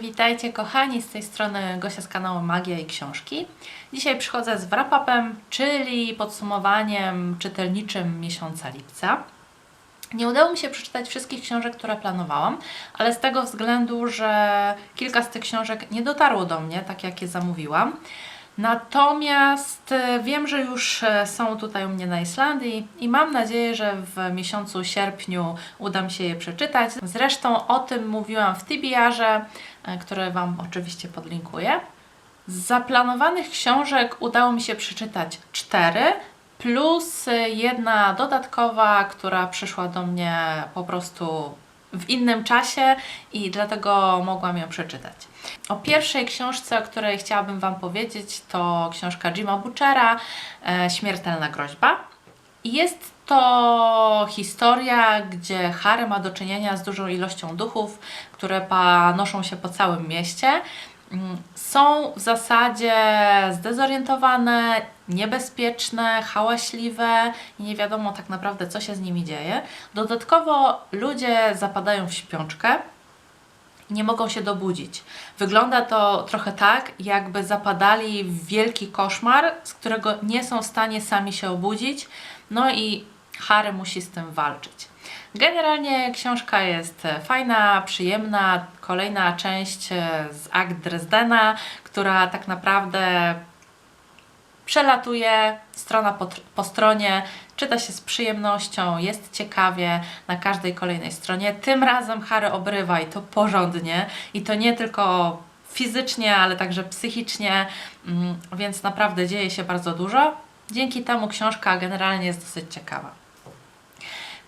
Witajcie kochani, z tej strony Gosia z kanału Magia i Książki. Dzisiaj przychodzę z wrap-upem, czyli podsumowaniem czytelniczym miesiąca lipca. Nie udało mi się przeczytać wszystkich książek, które planowałam, ale z tego względu, że kilka z tych książek nie dotarło do mnie, tak jak je zamówiłam. Natomiast e, wiem, że już e, są tutaj u mnie na Islandii i mam nadzieję, że w miesiącu sierpniu uda mi się je przeczytać. Zresztą o tym mówiłam w Tibiarze, e, które Wam oczywiście podlinkuję. Z zaplanowanych książek udało mi się przeczytać cztery, plus jedna dodatkowa, która przyszła do mnie po prostu w innym czasie i dlatego mogłam ją przeczytać. O pierwszej książce, o której chciałabym Wam powiedzieć, to książka Jima Butchera e, Śmiertelna groźba. Jest to historia, gdzie Harry ma do czynienia z dużą ilością duchów, które panoszą się po całym mieście. Są w zasadzie zdezorientowane, niebezpieczne, hałaśliwe i nie wiadomo tak naprawdę, co się z nimi dzieje. Dodatkowo ludzie zapadają w śpiączkę nie mogą się dobudzić. Wygląda to trochę tak, jakby zapadali w wielki koszmar, z którego nie są w stanie sami się obudzić. No i Harry musi z tym walczyć. Generalnie książka jest e, fajna, przyjemna. Kolejna część e, z akt Dresdena, która tak naprawdę przelatuje strona po, po stronie, czyta się z przyjemnością, jest ciekawie na każdej kolejnej stronie. Tym razem Harry obrywa i to porządnie i to nie tylko fizycznie, ale także psychicznie, mm, więc naprawdę dzieje się bardzo dużo. Dzięki temu książka generalnie jest dosyć ciekawa.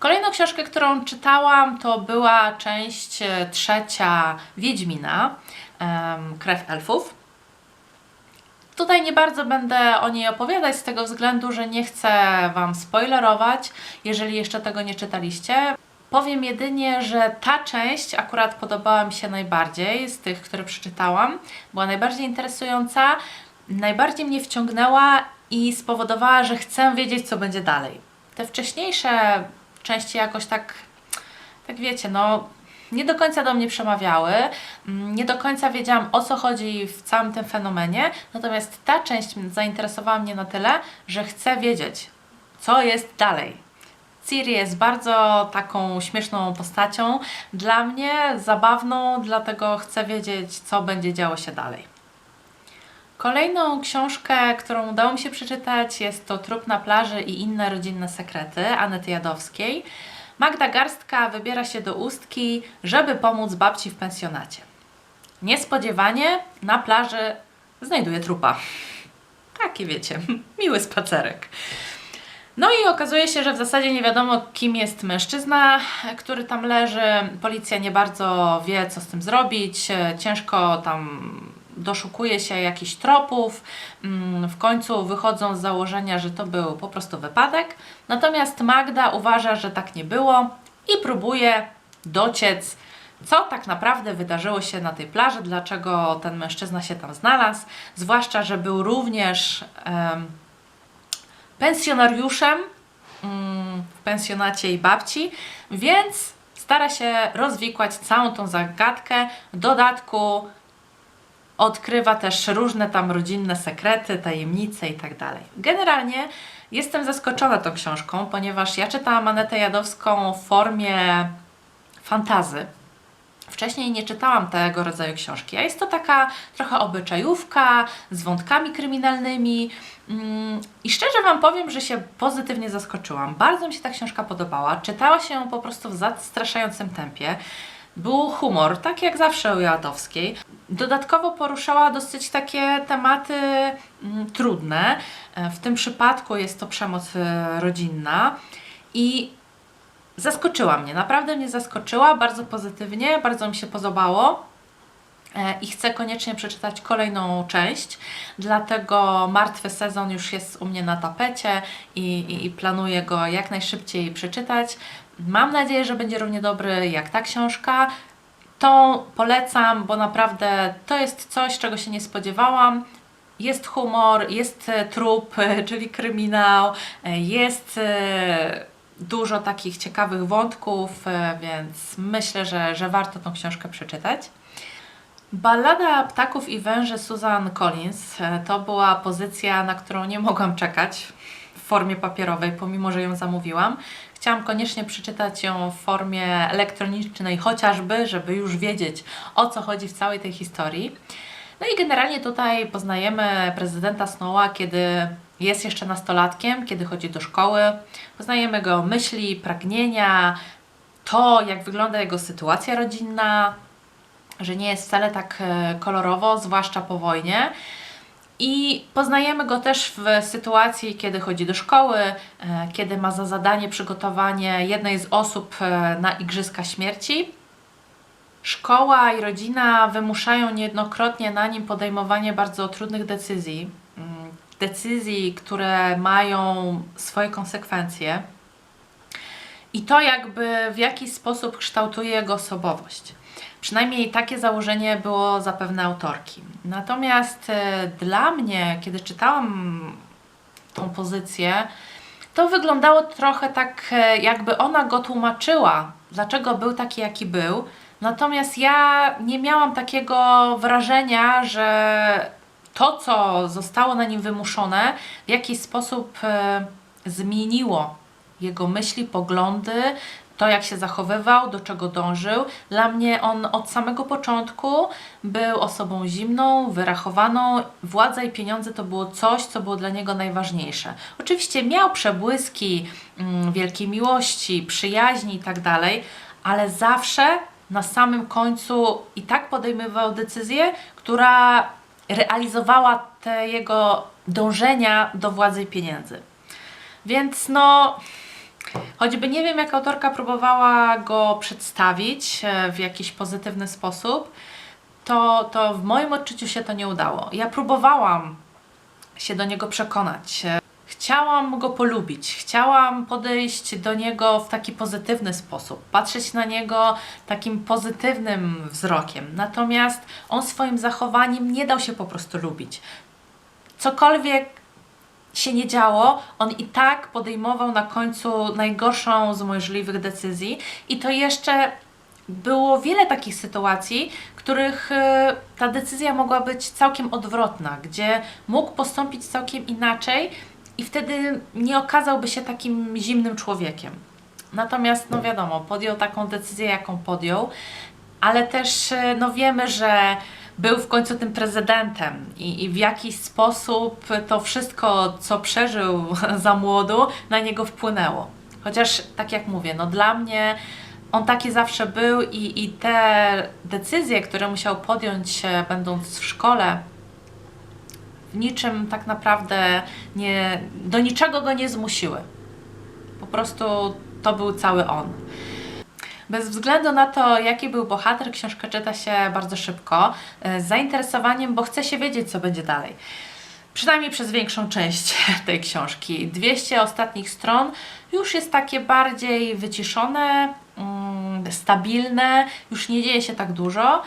Kolejną książkę, którą czytałam, to była część e, trzecia Wiedźmina, Krew Elfów. Tutaj nie bardzo będę o niej opowiadać z tego względu, że nie chcę Wam spoilerować, jeżeli jeszcze tego nie czytaliście. Powiem jedynie, że ta część akurat podobała mi się najbardziej z tych, które przeczytałam. Była najbardziej interesująca, najbardziej mnie wciągnęła i spowodowała, że chcę wiedzieć, co będzie dalej. Te wcześniejsze części jakoś tak, tak wiecie, no nie do końca do mnie przemawiały, mm, nie do końca wiedziałam o co chodzi w całym tym fenomenie, natomiast ta część zainteresowała mnie na tyle, że chcę wiedzieć, co jest dalej. Ciri jest bardzo taką śmieszną postacią dla mnie, zabawną, dlatego chcę wiedzieć, co będzie działo się dalej. Kolejną książkę, którą udało mi się przeczytać, jest to Trup na plaży i inne rodzinne sekrety Anety Jadowskiej. Magda Garstka wybiera się do Ustki, żeby pomóc babci w pensjonacie. Niespodziewanie na plaży znajduje trupa. Taki wiecie, miły spacerek. No i okazuje się, że w zasadzie nie wiadomo, kim jest mężczyzna, który tam leży. Policja nie bardzo wie, co z tym zrobić. Ciężko tam doszukuje się jakichś tropów. Mm, W końcu wychodzą z założenia, że to był po prostu wypadek. Natomiast Magda uważa, że tak nie było i próbuje dociec, co tak naprawdę wydarzyło się na tej plaży, dlaczego ten mężczyzna się tam znalazł. Zwłaszcza, że był również. em, pensjonariuszem mm, w pensjonacie jej babci, więc stara się rozwikłać całą tą zagadkę. W dodatku odkrywa też różne tam rodzinne sekrety, tajemnice i tak dalej. Generalnie jestem zaskoczona tą książką, ponieważ ja czytałam Anetę Jadowską w formie fantazy. Wcześniej nie czytałam tego rodzaju książki, a jest to taka trochę obyczajówka z wątkami kryminalnymi. Mm, I szczerze Wam powiem, że się pozytywnie zaskoczyłam. Bardzo mi się ta książka podobała. Czytała się ją po prostu w zastraszającym tempie. Był humor, tak jak zawsze u Jadowskiej. Dodatkowo poruszała dosyć takie tematy mm, trudne. E, W tym przypadku jest to przemoc e, rodzinna. I zaskoczyła mnie, naprawdę mnie zaskoczyła, bardzo pozytywnie, bardzo mi się podobało. E, I chcę koniecznie przeczytać kolejną część, dlatego martwy sezon już jest u mnie na tapecie i, i, i planuję go jak najszybciej przeczytać. Mam nadzieję, że będzie równie dobry jak ta książka. Tą polecam, bo naprawdę to jest coś, czego się nie spodziewałam. Jest humor, jest e, trup, czyli kryminał, e, jest e, dużo takich ciekawych wątków, więc myślę, że, że warto tą książkę przeczytać. Ballada Ptaków i Węży Susan Collins to była pozycja, na którą nie mogłam czekać w formie papierowej, pomimo że ją zamówiłam. Chciałam koniecznie przeczytać ją w formie elektronicznej, chociażby, żeby już wiedzieć o co chodzi w całej tej historii. No i generalnie tutaj poznajemy prezydenta Snowa, kiedy jest jeszcze nastolatkiem, kiedy chodzi do szkoły. Poznajemy go myśli, pragnienia, to jak wygląda jego sytuacja rodzinna, że nie jest wcale tak e, kolorowo, zwłaszcza po wojnie. I poznajemy go też w sytuacji, kiedy chodzi do szkoły, e, kiedy ma za zadanie przygotowanie jednej z osób e, na Igrzyska Śmierci. Szkoła i rodzina wymuszają niejednokrotnie na nim podejmowanie bardzo trudnych decyzji. Mm, Decyzji, które mają swoje konsekwencje. I to jakby w jakiś sposób kształtuje jego osobowość. Przynajmniej takie założenie było zapewne autorki. Natomiast e, dla mnie, kiedy czytałam tą pozycję, to wyglądało trochę tak, e, jakby ona go tłumaczyła, dlaczego był taki, jaki był. Natomiast ja nie miałam takiego wrażenia, że to, co zostało na nim wymuszone, w jakiś sposób e, zmieniło jego myśli, poglądy, to jak się zachowywał, do czego dążył. Dla mnie on od samego początku był osobą zimną, wyrachowaną. Władza i pieniądze to było coś, co było dla niego najważniejsze. Oczywiście miał przebłyski mm, wielkiej miłości, przyjaźni i tak ale zawsze na samym końcu i tak podejmował decyzję, która realizowała te jego dążenia do władzy i pieniędzy. Więc no, choćby nie wiem, jak autorka próbowała go przedstawić e, w jakiś pozytywny sposób, to, to w moim odczuciu się to nie udało. Ja próbowałam się do niego przekonać. E, Chciałam go polubić, chciałam podejść do niego w taki pozytywny sposób, patrzeć na niego takim pozytywnym wzrokiem. Natomiast on swoim zachowaniem nie dał się po prostu lubić. Cokolwiek się nie działo, on i tak podejmował na końcu najgorszą z możliwych decyzji i to jeszcze było wiele takich sytuacji, których e, ta decyzja mogła być całkiem odwrotna, gdzie mógł postąpić całkiem inaczej i wtedy nie okazałby się takim zimnym człowiekiem. Natomiast, no wiadomo, podjął taką decyzję, jaką podjął, ale też e, no wiemy, że był w końcu tym prezydentem i, i w jakiś sposób to wszystko, co przeżył za młodu, na niego wpłynęło. Chociaż, tak jak mówię, no dla mnie on taki zawsze był i, i te decyzje, które musiał podjąć, e, będąc w szkole, w niczym tak naprawdę nie, do niczego go nie zmusiły. Po prostu to był cały on. Bez względu na to, jaki był bohater, książkę czyta się bardzo szybko, e, z zainteresowaniem, bo chce się wiedzieć, co będzie dalej. Przynajmniej przez większą część tej książki. 200 ostatnich stron już jest takie bardziej wyciszone, mm, stabilne, już nie dzieje się tak dużo.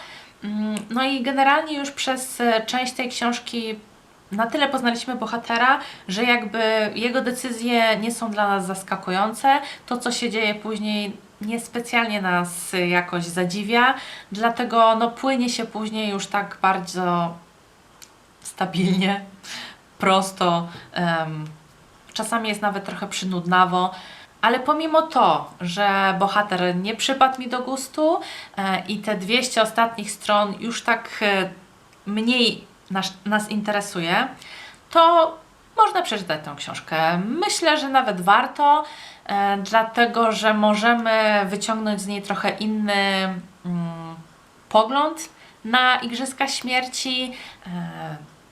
Mm, No i generalnie już przez e, część tej książki na tyle poznaliśmy bohatera, że jakby jego decyzje nie są dla nas zaskakujące. To, co się dzieje później, niespecjalnie nas jakoś zadziwia, dlatego no, płynie się później już tak bardzo stabilnie, prosto. czasami jest nawet trochę przynudnawo. Ale pomimo to, że bohater nie przypadł mi do gustu e, i te 200 ostatnich stron już tak e, mniej nas, nas interesuje, to można przeczytać tę książkę. Myślę, że nawet warto, e, dlatego że możemy wyciągnąć z niej trochę inny mm, pogląd na Igrzyska Śmierci, e,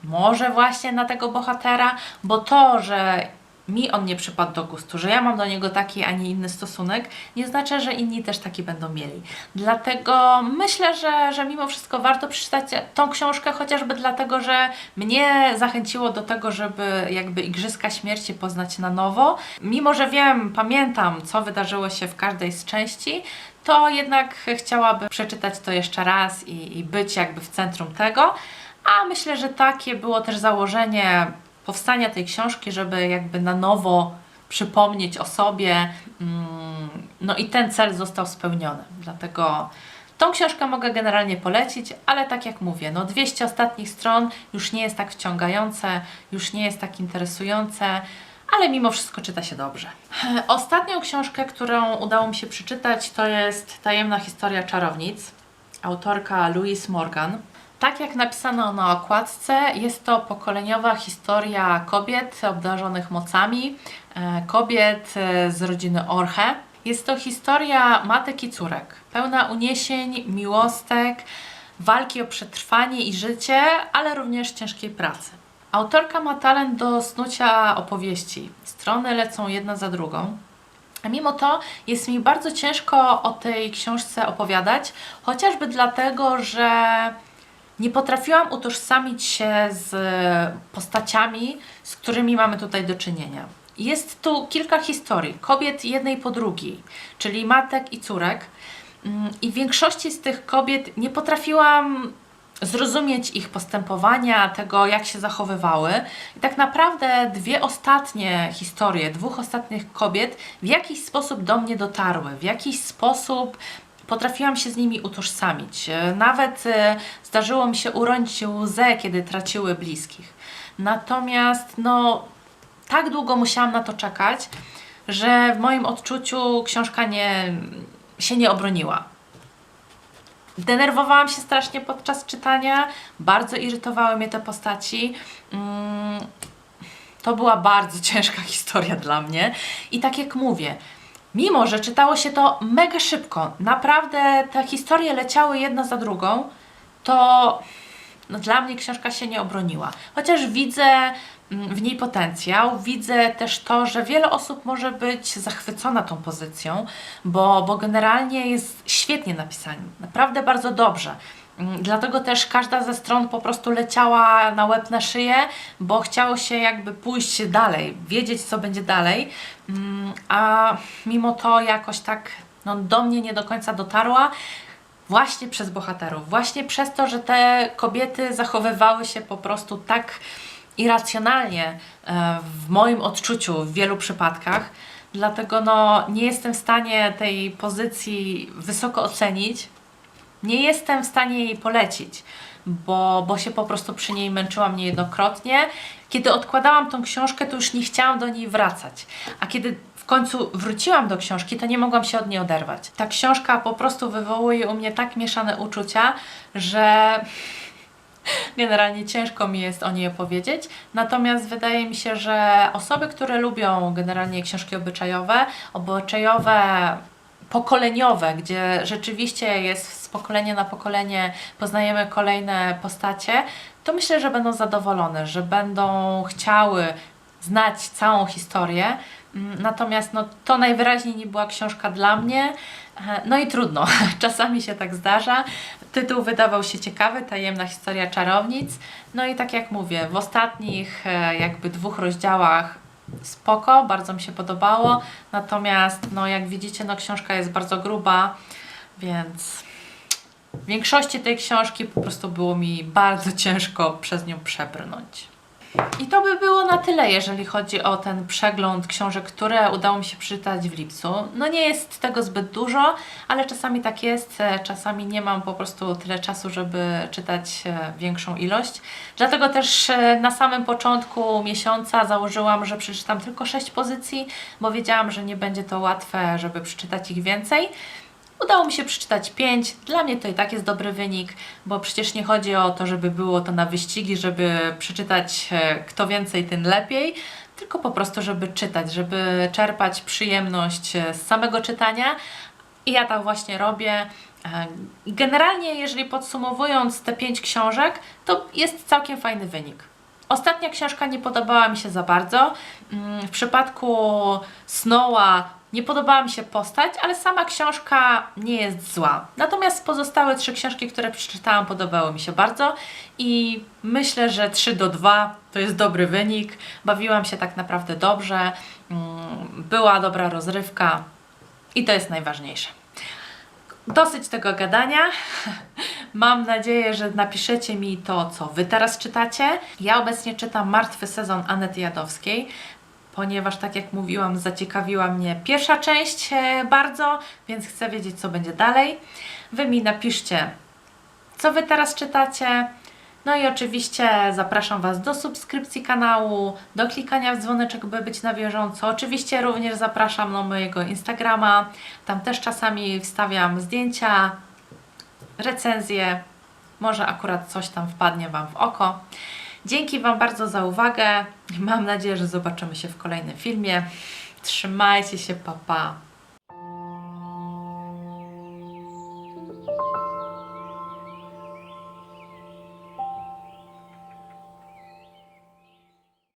może właśnie na tego bohatera, bo to, że mi on nie przypadł do gustu, że ja mam do niego taki, a nie inny stosunek, nie znaczy, że inni też taki będą mieli. Dlatego myślę, że, że mimo wszystko warto przeczytać tą książkę, chociażby dlatego, że mnie zachęciło do tego, żeby jakby Igrzyska Śmierci poznać na nowo. Mimo, że wiem, pamiętam, co wydarzyło się w każdej z części, to jednak chciałabym przeczytać to jeszcze raz i, i być jakby w centrum tego. A myślę, że takie było też założenie powstania tej książki, żeby jakby na nowo przypomnieć o sobie. mm, No i ten cel został spełniony. Dlatego Tą książkę mogę generalnie polecić, ale tak jak mówię, no 200 ostatnich stron już nie jest tak wciągające, już nie jest tak interesujące, ale mimo wszystko czyta się dobrze. Ostatnią książkę, którą udało mi się przeczytać, to jest Tajemna historia czarownic, autorka Louise Morgan. Tak jak napisano na okładce, jest to pokoleniowa historia kobiet obdarzonych mocami, e, kobiet e, z rodziny Orche. Jest to historia matek i córek, pełna uniesień, miłostek, walki o przetrwanie i życie, ale również ciężkiej pracy. Autorka ma talent do snucia opowieści. Strony lecą jedna za drugą. A mimo to jest mi bardzo ciężko o tej książce opowiadać, chociażby dlatego, że nie potrafiłam utożsamić się z postaciami, z którymi mamy tutaj do czynienia. Jest tu kilka historii, kobiet jednej po drugiej, czyli matek i córek. Mm, I w większości z tych kobiet nie potrafiłam zrozumieć ich postępowania, tego jak się zachowywały. I tak naprawdę dwie ostatnie historie, dwóch ostatnich kobiet w jakiś sposób do mnie dotarły, w jakiś sposób potrafiłam się z nimi utożsamić. Nawet e, zdarzyło mi się uronić łzę, kiedy traciły bliskich. Natomiast no, tak długo musiałam na to czekać, że w moim odczuciu książka nie, się nie obroniła. Denerwowałam się strasznie podczas czytania, bardzo irytowały mnie te postaci. Mm, to była bardzo ciężka historia dla mnie. I tak jak mówię, mimo że czytało się to mega szybko, naprawdę te historie leciały jedna za drugą, to no, dla mnie książka się nie obroniła. Chociaż widzę mm, w niej potencjał, widzę też to, że wiele osób może być zachwycona tą pozycją, bo, bo generalnie jest świetnie napisana, naprawdę bardzo dobrze. Mm, Dlatego też każda ze stron po prostu leciała na łeb na szyję, bo chciało się jakby pójść dalej, wiedzieć co będzie dalej, Mm, a mimo to jakoś tak no, do mnie nie do końca dotarła. Właśnie przez bohaterów, właśnie przez to, że te kobiety zachowywały się po prostu tak irracjonalnie e, w moim odczuciu w wielu przypadkach. Dlatego no, nie jestem w stanie tej pozycji wysoko ocenić. Nie jestem w stanie jej polecić, bo, bo się po prostu przy niej męczyłam niejednokrotnie. Kiedy odkładałam tą książkę, to już nie chciałam do niej wracać. A kiedy w końcu wróciłam do książki, to nie mogłam się od niej oderwać. Ta książka po prostu wywołuje u mnie tak mieszane uczucia, że generalnie ciężko mi jest o niej opowiedzieć. Natomiast wydaje mi się, że osoby, które lubią generalnie książki obyczajowe, obyczajowe pokoleniowe, gdzie rzeczywiście jest z pokolenia na pokolenie poznajemy kolejne postacie, to myślę, że będą zadowolone, że będą chciały znać całą historię. Mm, Natomiast no, to najwyraźniej nie była książka dla mnie. E, No i trudno, czasami się tak zdarza. Tytuł wydawał się ciekawy, Tajemna historia czarownic. No i tak jak mówię, w ostatnich e, jakby dwóch rozdziałach spoko, bardzo mi się podobało. Natomiast no jak widzicie, no książka jest bardzo gruba, więc w większości tej książki po prostu było mi bardzo ciężko przez nią przebrnąć. I to by było na tyle, jeżeli chodzi o ten przegląd książek, które udało mi się przeczytać w lipcu. No nie jest tego zbyt dużo, ale czasami tak jest, czasami nie mam po prostu tyle czasu, żeby czytać e, większą ilość. Dlatego też e, na samym początku miesiąca założyłam, że przeczytam tylko 6 pozycji, bo wiedziałam, że nie będzie to łatwe, żeby przeczytać ich więcej. Udało mi się przeczytać 5. Dla mnie to i tak jest dobry wynik, bo przecież nie chodzi o to, żeby było to na wyścigi, żeby przeczytać e, kto więcej, tym lepiej, tylko po prostu, żeby czytać, żeby czerpać przyjemność e, z samego czytania. I ja tak właśnie robię. E, Generalnie, jeżeli podsumowując te 5 książek, to jest całkiem fajny wynik. Ostatnia książka nie podobała mi się za bardzo. Mm, W przypadku Snowa nie podobała mi się postać, ale sama książka nie jest zła. Natomiast pozostałe trzy książki, które przeczytałam, podobały mi się bardzo i myślę, że 3 do 2 to jest dobry wynik. Bawiłam się tak naprawdę dobrze, mm, była dobra rozrywka i to jest najważniejsze. Dosyć tego gadania. Mam nadzieję, że napiszecie mi to, co Wy teraz czytacie. Ja obecnie czytam Martwy sezon Anety Jadowskiej. Ponieważ tak jak mówiłam, zaciekawiła mnie pierwsza część e, bardzo, więc chcę wiedzieć, co będzie dalej. Wy mi napiszcie, co Wy teraz czytacie. No i oczywiście zapraszam Was do subskrypcji kanału, do klikania w dzwoneczek, by być na bieżąco. Oczywiście również zapraszam na mojego Instagrama. Tam też czasami wstawiam zdjęcia, recenzje. Może akurat coś tam wpadnie Wam w oko. Dzięki Wam bardzo za uwagę. Mam nadzieję, że zobaczymy się w kolejnym filmie. Trzymajcie się, papa. Pa.